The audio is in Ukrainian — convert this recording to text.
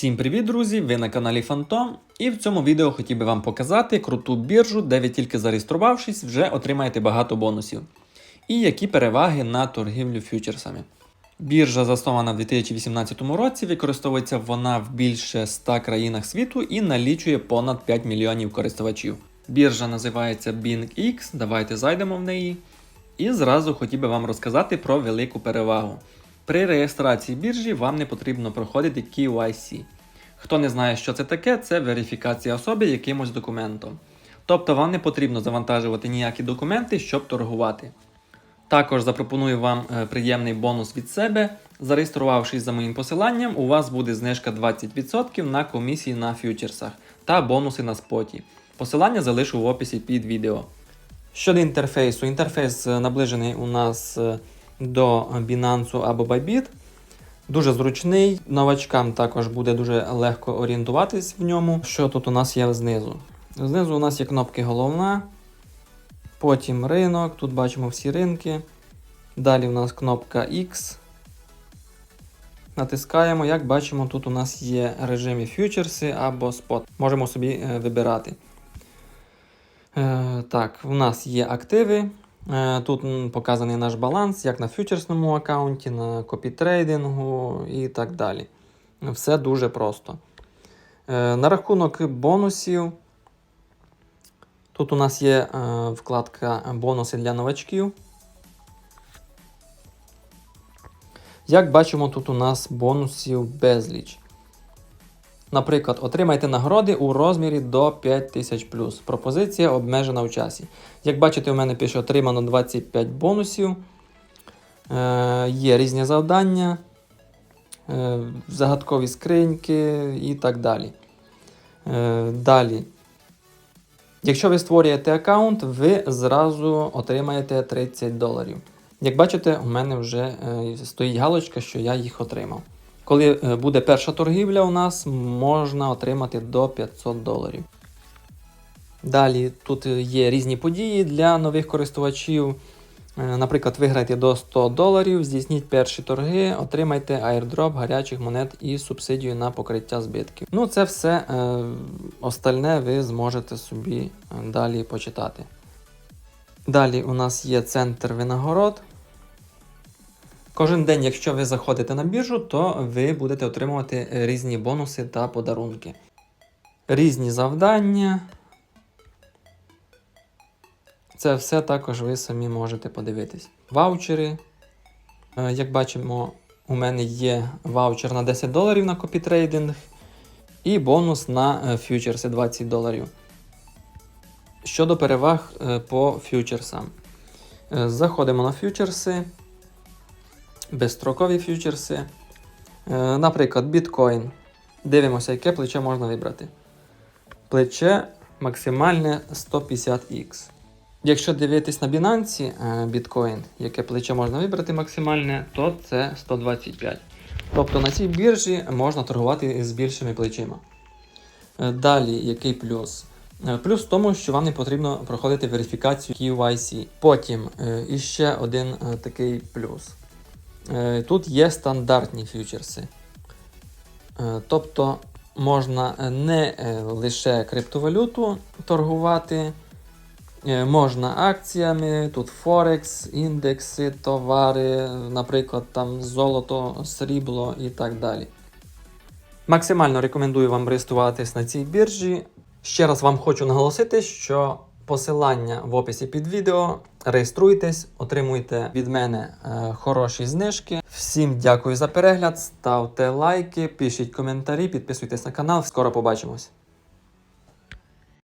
Всім привіт, друзі! Ви на каналі Фантом. І в цьому відео хотів би вам показати круту біржу, де ви тільки зареєструвавшись, вже отримаєте багато бонусів. І які переваги на торгівлю фьючерсами. Біржа заснована в 2018 році, використовується вона в більше 100 країнах світу і налічує понад 5 мільйонів користувачів. Біржа називається BingX, давайте зайдемо в неї. І зразу хотів би вам розказати про велику перевагу. При реєстрації біржі вам не потрібно проходити KYC. Хто не знає, що це таке, це верифікація особи якимось документом. Тобто вам не потрібно завантажувати ніякі документи, щоб торгувати. Також запропоную вам е, приємний бонус від себе. Зареєструвавшись за моїм посиланням, у вас буде знижка 20% на комісії на фьючерсах та бонуси на споті. Посилання залишу в описі під відео. Щодо інтерфейсу, інтерфейс е, наближений у нас е, до Binance або Bybit. Дуже зручний. Новачкам також буде дуже легко орієнтуватись в ньому. Що тут у нас є знизу? Знизу у нас є кнопки головна, потім ринок, тут бачимо всі ринки. Далі у нас кнопка X. Натискаємо, як бачимо, тут у нас є режими фьючерси або спот. Можемо собі е, вибирати. Е, так, у нас є активи. Е, Тут показаний наш баланс, як на фьючерсному аккаунті, на копітрейдингу і так далі. Все дуже просто. Е, На рахунок бонусів. Тут у нас є е, вкладка бонуси для новачків. Як бачимо, тут у нас бонусів безліч. Наприклад, отримайте нагороди у розмірі до 5000 Пропозиція обмежена в часі. Як бачите, у мене пише отримано 25 бонусів. Е, є різні завдання, е, загадкові скриньки і так далі. Е, далі. Якщо ви створюєте аккаунт, ви зразу отримаєте 30 доларів. Як бачите, у мене вже е, стоїть галочка, що я їх отримав. Коли е, буде перша торгівля, у нас можна отримати до 500 доларів. Далі тут є різні події для нових користувачів. Е, Наприклад, виграйте до 100 доларів, здійсніть перші торги, отримайте airdrop гарячих монет і субсидію на покриття збитків. Ну, це все е, остальне ви зможете собі е, далі почитати. Далі у нас є центр винагород. Кожен день, якщо ви заходите на біржу, то ви будете отримувати різні бонуси та подарунки. Різні завдання. Це все також ви самі можете подивитись. Ваучери. Е, Як бачимо, у мене є ваучер на 10 доларів на копітрейдинг і бонус на е, фьючерси 20 доларів. Щодо переваг е, по фьючерсам. Е, Заходимо на фьючерси, безстрокові фьючерси. Е, Наприклад, біткоін. Дивимося, яке плече можна вибрати. Плече максимальне 150х. Якщо дивитись на Binance е, біткоін, яке плече можна вибрати максимальне, то це 125. Тобто на цій біржі можна торгувати з більшими плечима. Е, Далі, який плюс? Плюс в тому, що вам не потрібно проходити верифікацію KYC. Потім іще один такий плюс. Е, Тут є стандартні фьючерси. Е, Тобто можна е, не лише криптовалюту торгувати, можна акціями, тут Форекс, індекси, товари, наприклад, там золото, срібло і так далі. Максимально рекомендую вам реєструватись на цій біржі. Ще раз вам хочу наголосити, що посилання в описі під відео. Реєструйтесь, отримуйте від мене е, хороші знижки. Всім дякую за перегляд, ставте лайки, пишіть коментарі, підписуйтесь на канал. Скоро побачимось.